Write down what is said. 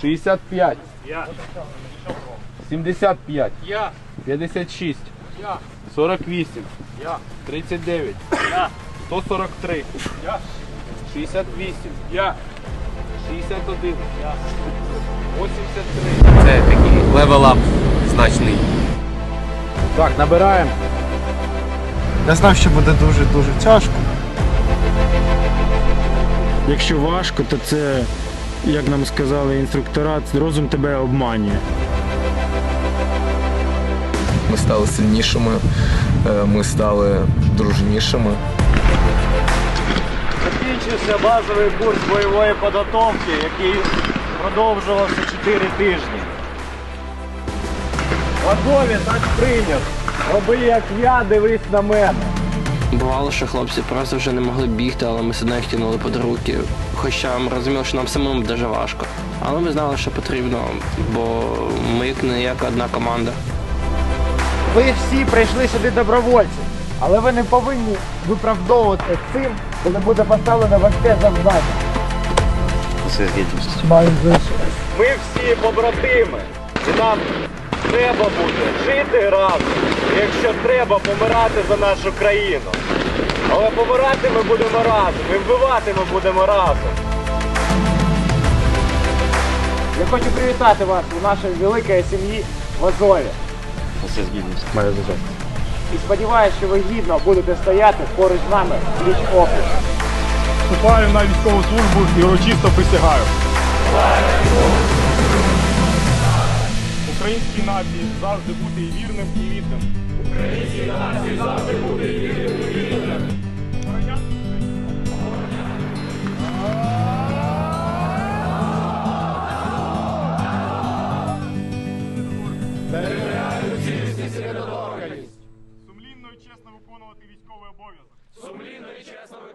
65. Я. 75. Я. 56. Я. 48. Я. 39. Я. 143. Я. 68. Я. 61. Я. 83. Це такий левел-ап значний. Так, набираємо. Я знав, що буде дуже-дуже тяжко. Якщо важко, то це, як нам сказали інструктора, розум тебе обманює. Ми стали сильнішими, е, ми стали дружнішими. Закінчився базовий курс бойової підготовки, який продовжувався 4 тижні. Готові, так прийняв. Роби як я, дивись на мене. Бувало, що хлопці просто вже не могли бігти, але ми все одно їх тягнули під руки. Хоча ми розуміли, що нам самим дуже важко. Але ми знали, що потрібно, бо ми як не як одна команда. Ви всі прийшли сюди добровольці, але ви не повинні виправдовувати цим, коли буде поставлено важке завдання. Ми всі побратими. І нам треба буде жити разом. Якщо треба помирати за нашу країну. Але помирати ми будемо разом. І вбивати ми будемо разом. Я хочу привітати вас у нашій великій сім'ї в Азові. І сподіваюся, що ви гідно будете стояти поруч з нами пліч опліч. Вступаю на військову службу і урочисто присягаю. Українській нації завжди бути і вірним, і відданим. Українській нації завжди бути і вірним, і відданим. Сумлінно і чесно виконувати військовий обов'язок. Сумлінно і чесно виконувати військовий обов'язок.